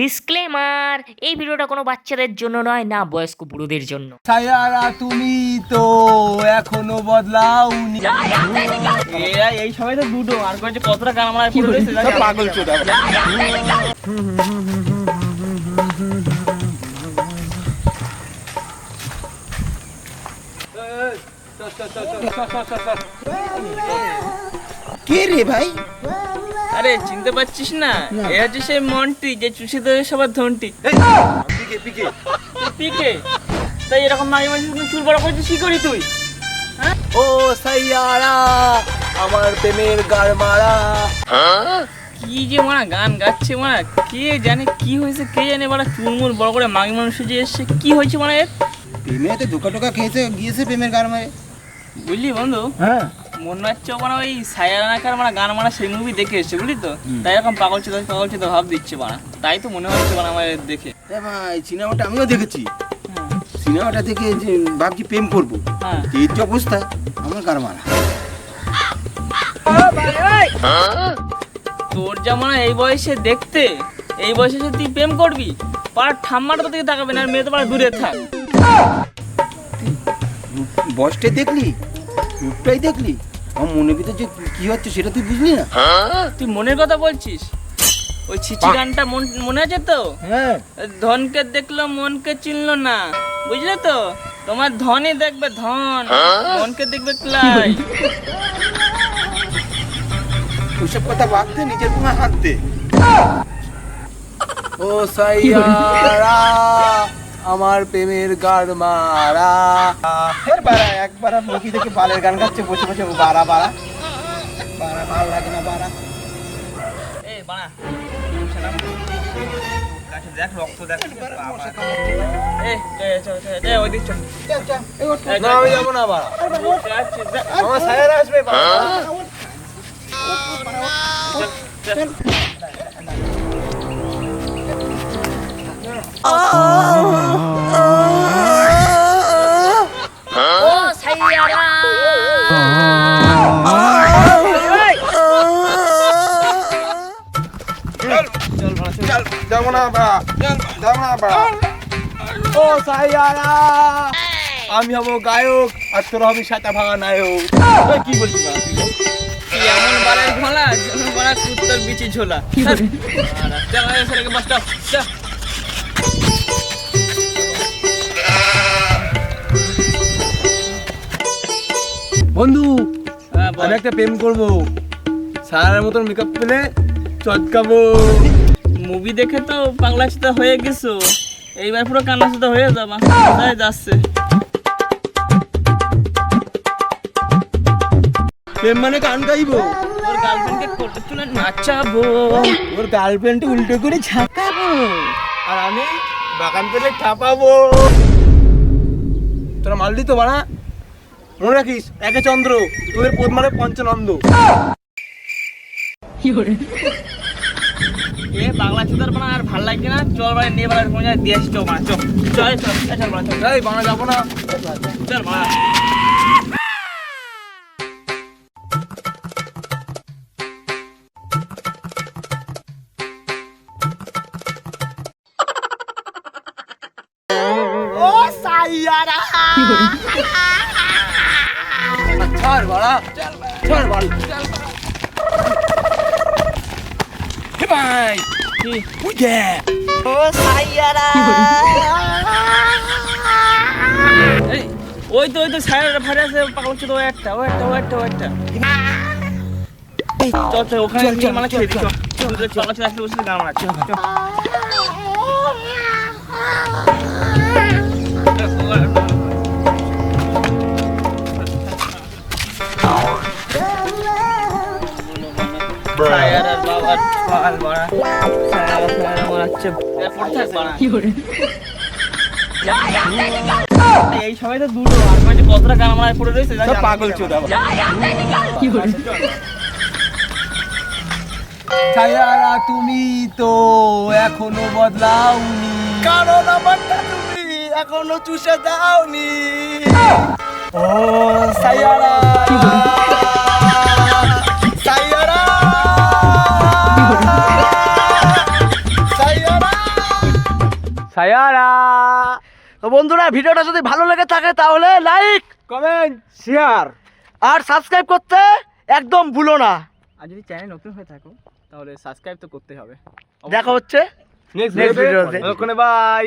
Disclaimer এই ভিডিওটা কোনো বাচ্চাদের জন্য নয় না বয়স্ক বুড়োদের জন্য। সায়ারা তুমি তো এখনও বদলাওনি। এই সময় তো দুটো আর কয়েছে কতটা গান আমার পুরো রয়েছে পাগল চোদা। কে রে ভাই? আরে চিনতে পারছিস না? এ হচ্ছে সেই মন্টি যে চুষে দেবে সবার ধনটি। পিকে পিকে। পিকে? তাই এরকম মাঝে মাঝে তুমি চুল বড় করছিস কি করি তুই? ও সাইয়ারা আমার প্রেমের গাড় মারা। কি যে মারা গান গাচ্ছে মারা। কে জানে কি হয়েছে কে জানে মারা চুলমুল বড় করে মাগি মানুষ যে এসছে কি হয়েছে মারা এর? প্রেমেতে ধোকা টোকা খেয়েছে গিয়েছে প্রেমের গান মারে। বুঝলি বন্ধু? হ্যাঁ। মনে হচ্ছে মানে ওই সায়ারানাকার মানে গান মারা সেই মুভি দেখে এসছে বুঝলি তো? তাই এরকম পাগল চিতা পাগল চিতা ভাব দিচ্ছে মারা তাই তো মনে হচ্ছে মানে আমার দেখে। ভাই সিনেমাটা আমিও দেখেছি। সিনেমাটা দেখে যে ভাবছি প্রেম করব। হ্যাঁ। এই যে অবস্থা আমার গান মারা। তোর যেমন এই বয়সে দেখতে এই বয়সে এসে তুই প্রেম করবি পাড়ার ঠাম্মাটা তো দিকে তাকাবে না আর মেয়ে তো পাড়া দূরে থাক। বসটাই দেখলি? রূপটাই দেখলি? আমার মনের ভিতর যে কি হচ্ছে সেটা তুই বুঝলি না? তুই মনের কথা বলছিস? ওই ছিচি গানটা মনে আছে তো? হ্যাঁ। ধনকে দেখল মনকে চিনলো না। বুঝলে তো? তোমার ধনই দেখবে ধন মনকে দেখবে ক্লাই ওইসব কথা দে নিজের তোমার হাত দে। ও সাইয়ারা। আমার প্রেমের গাড় মারা ফের বাড়া একবার মুখি দেখে বালের গান গাচ্ছে বসে বসে বাড়া বাড়া। বাড়া ভালো লাগে না বাড়া। এ বানা দেখ রক্ত দেখ। না আমি যাব না আমার আসবে। চল যাব না বাড়া। যাব না বাড়া। ও সাইয়ারা আমি হব গায়ক আর তোরা হবি সাতা ভাঙা নায়ক। কি বলছিস এমন ঘোলা যেমন কুত্তার বিচি ঝোলা। চল। বন্ধু হ্যাঁ। আমি একটা প্রেম করব। সারার মতন মেকআপ পেলে চটকাবো। মুভি দেখে তো বাংলা চিতা হয়ে গেছো। এইবার পুরো কান্না চিতা হয়ে যাবা। কোথায় যাচ্ছে? মানে গান গাইবো। তোর গার্লফ্রেন্ডকে কোটে তুলে নাচাবো। ওর গার্লফ্রেন্ড উল্টো করে ঝাঁকাবো। আর আমি বাগান পেলে চাপাবো। তোরা মারলি তো বাড়া। মনে রাখিস একে চন্দ্র তোদের পদ মানে পঞ্চনন্দ। এ পাগলা চিতার বানা আর ভালো লাগছে না। চল বাড়ি নিয়ে বাড়ি কোন জায়গায় দিয়ে আসি চল। বানা চল চল চল চল বানা চল। এই বাংলা যাব না। চল বানা ছাড় বাড়া। ছাড় বাড়া। ভাই কি উঠে এই, ওই তো ওই তো সাইডে ফাড়ে আছে পাগল চিতা ওই একটা ওই একটা ওই একটা ওই একটা। চল চল ওখানে চল, চল, মানে চল, চল। চল চল আসলে বসে গান মারা চল চল। বাড়া। মারাচ্ছে এই সময় তো দুটো আর মানে কতটা গান আমার পড়ে রয়েছে পাগল চোদা। ছায়ারা তুমি তো এখনও বদলাওনি। কারণ আমারটা তুমি এখনও চুষে দাওনি। ও ছায়ারা। সায়ারা। তো বন্ধুরা ভিডিওটা যদি ভালো লেগে থাকে তাহলে লাইক কমেন্ট শেয়ার আর সাবস্ক্রাইব করতে একদম ভুলো না। আর যদি চ্যানেল নতুন হয়ে থাকো তাহলে সাবস্ক্রাইব তো করতে হবে। দেখা হচ্ছে নেক্সট ভিডিওতে ভিডিওতে। ওখানে বাই